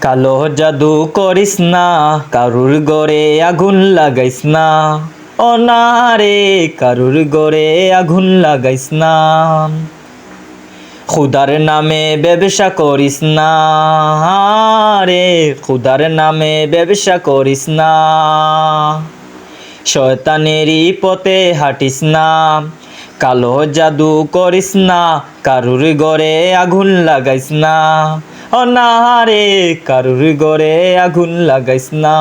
কালো জাদু করিস না, কারুর গড়ে আগুন লাগাইস না। ও না রে কারুর গড়ে আগুন লাগাইস না। খুদার নামে ব্যবসা করিস না। রে খুদার নামে ব্যবসা করিস না। শয়তানেরই পথে হাঁটিস না। কালো জাদু করিস না, কারুর গড়ে আগুন লাগাইস না। ও না রে কারুর গড়ে আগুন লাগাইস না।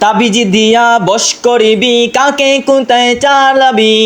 তাবিজ দিয়া বস করিবি, কাকে কোথায় চালাবি?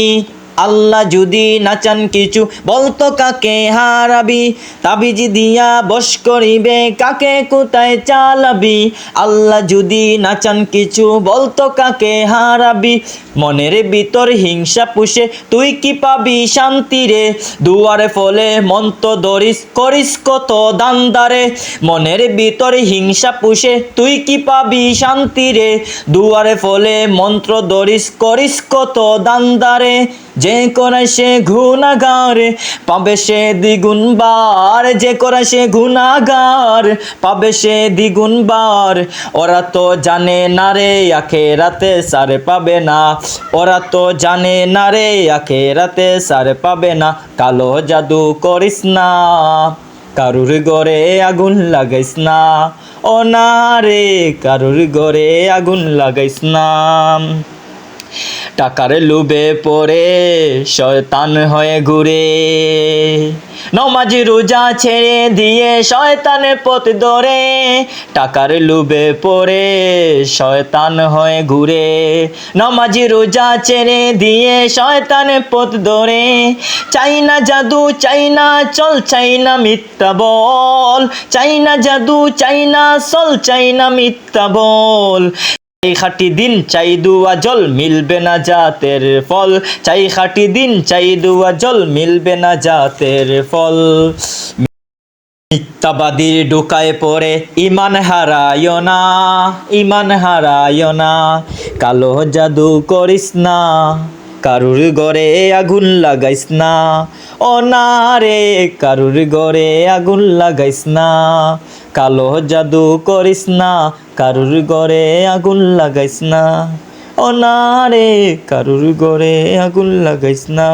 আল্লাহ যদি নাচান কিছু, বলতো কাকে হারাবি? তাবিজ দিয়া বস করিবে, কাকে কোথায় চালাবি? আল্লাহ যদি নাচান কিছু, বলতো কাকে হারাবি? মনের ভিতর হিংসা পুষে, তুই কি পাবি শান্তি রে? দুয়ারে ফলে মন্ত দরিস, করিস কত দান্দারে মনের ভিতর হিংসা পুষে, তুই কি পাবি শান্তি রে? দুয়ারে ফলে মন্ত্র দরিস, করিস কত দান্দারে যে করে সে গুণাগার, পাবে সে দ্বিগুণ বার। যে করে সে গুণাগার, পাবে সে দ্বিগুণ বার। ওরা তো জানে না রে আখে রাতে সারে পাবে না। ওরা তো জানে না রে আখে রাতে সারে পাবে না। কালো জাদু করিস না, কারুর গড়ে আগুন লাগাইস না। ও না রে, কারুর গড়ে আগুন লাগাইস না। টাকার লুবে পড়ে, শয়তান হয়ে ঘুরে। নমাজি রোজা ছেড়ে দিয়ে শয়তানের পথ ধরে, টাকার লুবে পড়ে, শয়তান হয়ে ঘুরে। নমাজি রোজা ছেড়ে দিয়ে শয়তানের পথ ধরে, চাই না জাদু, চাই না চল, চাই না মিথ্যা বল। চাই না জাদু, চাই না চল, চাই না মিথ্যা বল। চাই খাটি দিন চাই দুয়া জল মিলবে না জাতের ফল। চাই খাটি দিন চাই দুয়া জল মিলবে না জাতের ফল। মিথ্যাবাদীর ঢোকায় পড়ে, ইমান হারায় না, ইমান হারায় না। কালো জাদু করিস না, কারুর গড়ে আগুন লাগাইস না। ও না রে কারুর গড়ে আগুন লাগাইস না কালো জাদু করিস না, কারুর গড়ে আগুন লাগাইস না। ও না রে কারুর গড়ে আগুন লাগাইস না।